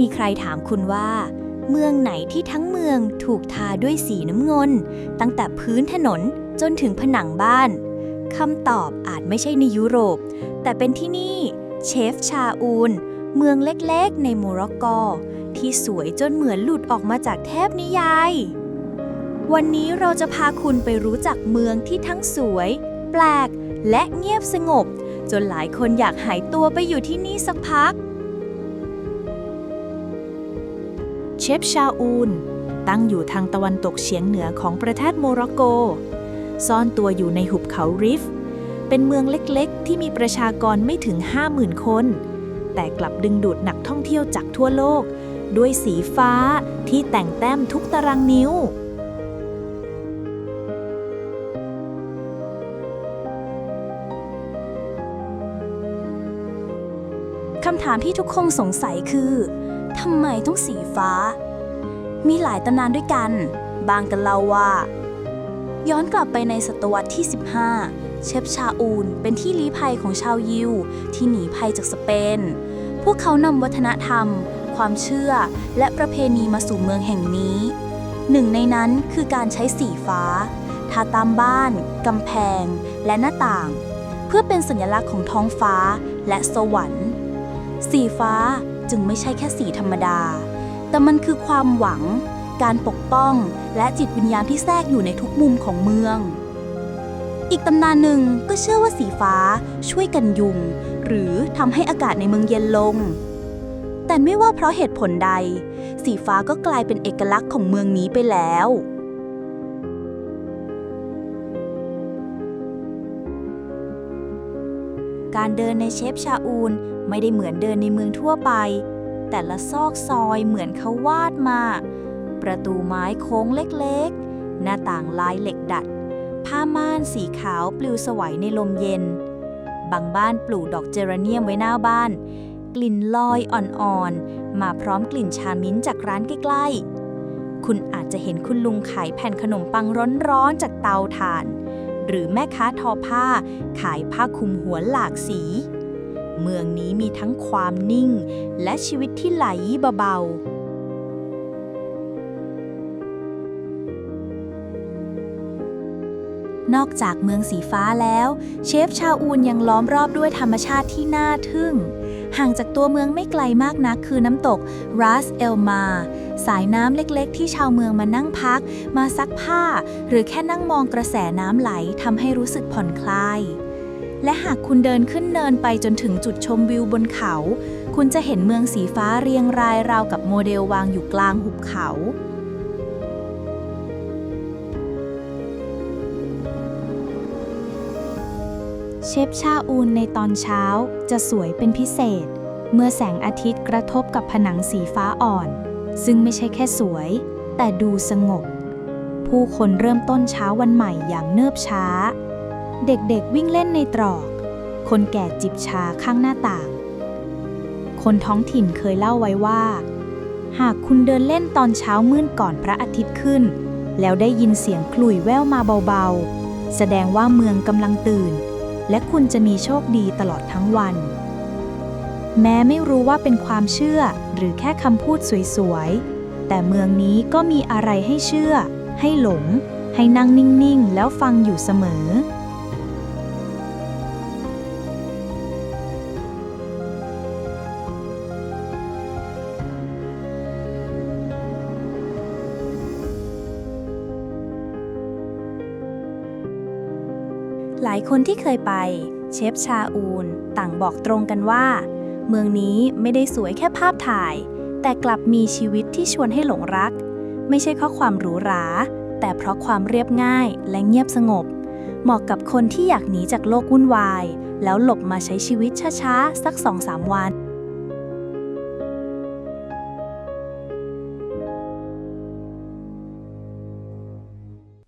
มีใครถามคุณว่า เมืองไหนที่ทั้งเมืองถูกทาด้วยสีน้ำเงินตั้งแต่พื้นถนนจนถึงผนังบ้านคำตอบอาจไม่ใช่ในยุโรป แต่เป็นที่นี่ เชฟชาอูน เมืองเล็กๆ ในโมร็อกโก ที่สวยจนเหมือนหลุดออกมาจากเทพนิยาย วันนี้เราจะพาคุณไปรู้จักเมืองที่ทั้งสวย แปลก และเงียบสงบ จนหลายคนอยากหายตัวไปอยู่ที่นี่สักพัก ฟชาอูน ตั้งอยู่ทางตะวันตกเฉียงเหนือของประเทศโมร็อกโก ซ่อนตัวอยู่ในหุบเขาริฟ เป็นเมืองเล็กๆ ที่มีประชากรไม่ถึง 50,000 คน แต่กลับดึงดูดนักท่องเที่ยวจากทั่วโลก ด้วยสีฟ้าที่แต่งแต้มทุกตารางนิ้วคำถามที่ทุกคนสงสัยคือ ทำไมต้องสีฟ้า มีหลายตำนานด้วยกัน บางกันเล่าว่า ย้อนกลับไปในศตวรรษที่ 15 เชฟชาอูนเป็นที่ลี้ภัยของชาวยิว ที่หนีภัยจากสเปน พวกเขานำวัฒนธรรม ความเชื่อ และประเพณีมาสู่เมืองแห่งนี้ หนึ่งในนั้นคือการใช้สีฟ้า ทาตามบ้าน กำแพง และหน้าต่าง เพื่อเป็นสัญลักษณ์ของท้องฟ้าและสวรรค์ สีฟ้า จึงไม่ใช่แค่สีธรรมดา แต่มันคือความหวัง การปกป้องและจิตวิญญาณที่แทรกอยู่ในทุกมุมของเมือง อีกตำนานหนึ่งก็เชื่อว่าสีฟ้าช่วยกันยุง หรือทำให้อากาศในเมืองเย็นลง แต่ไม่ว่าเพราะเหตุผลใด สีฟ้าก็กลายเป็นเอกลักษณ์ของเมืองนี้ไปแล้ว การเดินในเชฟชาอูนไม่ได้เหมือนเดินในเมืองทั่วไป แต่ละซอกซอยเหมือนเขาวาดมา ประตูไม้โค้งเล็กๆ หน้าต่างลายเหล็กดัด ผ้าม่านสีขาวปลิวสวัยในลมเย็น บางบ้านปลูกดอกเจรเนียมไว้หน้าบ้าน กลิ่นลอยอ่อนๆ มาพร้อมกลิ่นชามิ้นจากร้านใกล้ๆ คุณอาจจะเห็นคุณลุงขายแผ่นขนมปังร้อนๆจากเตาถ่าน หรือแม่ค้าทอผ้า ขายผ้าคลุมหัวหลากสี เมืองนี้มีทั้งความนิ่ง และชีวิตที่ไหลเบาๆนอกจากเมืองสีฟ้าแล้ว เชฟชาอูนยังล้อมรอบด้วยธรรมชาติที่น่าทึ่ง ห่างจากตัวเมืองไม่ไกลมากนักคือน้ำตกรัสเอลมา สายน้ำเล็กๆ ที่ชาวเมืองมานั่งพัก มาซักผ้า หรือแค่นั่งมองกระแสน้ำไหลทำให้รู้สึกผ่อนคลาย และหากคุณเดินขึ้นเนินไปจนถึงจุดชมวิวบนเขา คุณจะเห็นเมืองสีฟ้าเรียงรายราวกับโมเดลวางอยู่กลางหุบเขาเชฟชาอูนในตอนเช้าจะสวยเป็นพิเศษ เมื่อแสงอาทิตย์กระทบกับผนังสีฟ้าอ่อน ซึ่งไม่ใช่แค่สวย แต่ดูสงบ ผู้คนเริ่มต้นเช้าวันใหม่อย่างเนิบช้า เด็กๆวิ่งเล่นในตรอก คนแก่จิบชาข้างหน้าต่าง คนท้องถิ่นเคยเล่าไว้ว่า หากคุณเดินเล่นตอนเช้ามืดก่อนพระอาทิตย์ขึ้น แล้วได้ยินเสียงขลุ่ยแว่วมาเบาๆ แสดงว่าเมืองกำลังตื่น และคุณจะมีโชคดีตลอดทั้งวัน แม้ไม่รู้ว่าเป็นความเชื่อหรือแค่คำพูดสวยๆ แต่เมืองนี้ก็มีอะไรให้เชื่อ ให้หลง ให้นั่งนิ่งๆ แล้วฟังอยู่เสมอ หลายคนที่เคยไป เชฟชาอูนต่างบอกตรงกันว่า เมืองนี้ไม่ได้สวยแค่ภาพถ่าย แต่กลับมีชีวิตที่ชวนให้หลงรัก ไม่ใช่เพราะความหรูหรา แต่เพราะความเรียบง่ายและเงียบสงบ เหมาะกับคนที่อยากหนีจากโลกวุ่นวาย แล้วหลบมาใช้ชีวิตช้าๆ สัก2-3วัน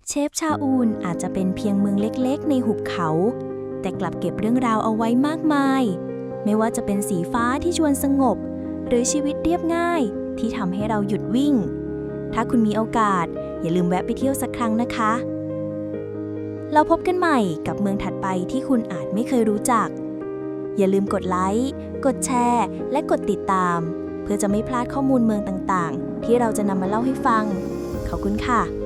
เชฟชาอูนอาจจะเป็นเพียงเมืองเล็กๆ ในหุบเขา แต่กลับเก็บเรื่องราวเอาไว้มากมาย ไม่ว่าจะเป็นสีฟ้าที่ชวนสงบ หรือชีวิตเรียบง่ายที่ทำให้เราหยุดวิ่ง ถ้าคุณมีโอกาส อย่าลืมแวะไปเที่ยวสักครั้งนะคะ เราพบกันใหม่กับเมืองถัดไปที่คุณอาจไม่เคยรู้จัก อย่าลืมกดไลค์ กดแชร์ และกดติดตาม เพื่อจะไม่พลาดข้อมูลเมืองต่างๆ ที่เราจะนำมาเล่าให้ฟัง ขอบคุณค่ะ